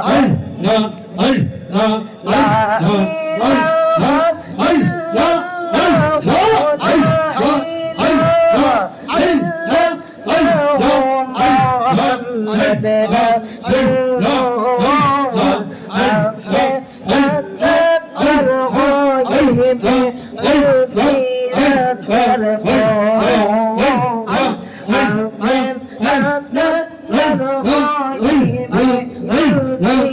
Hey! Yeah.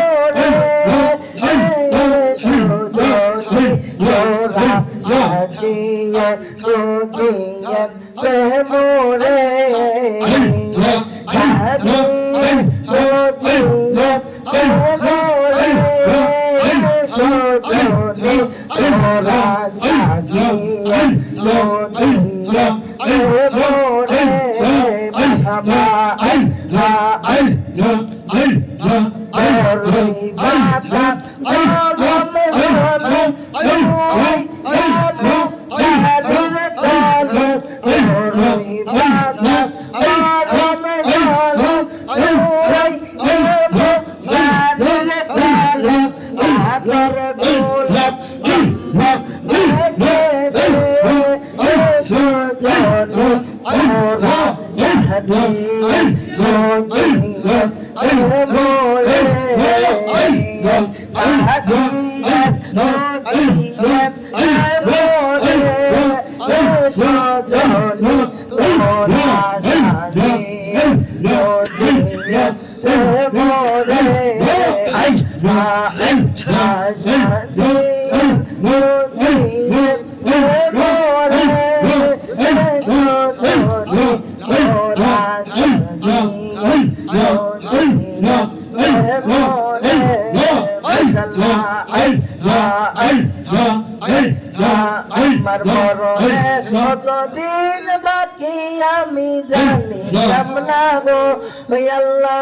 হকিয়ত হকিয়ত মেহমুরে Oh, Oh, আমার মরণে কতদিন বাকি আমি জানি সামনা গো আল্লাহ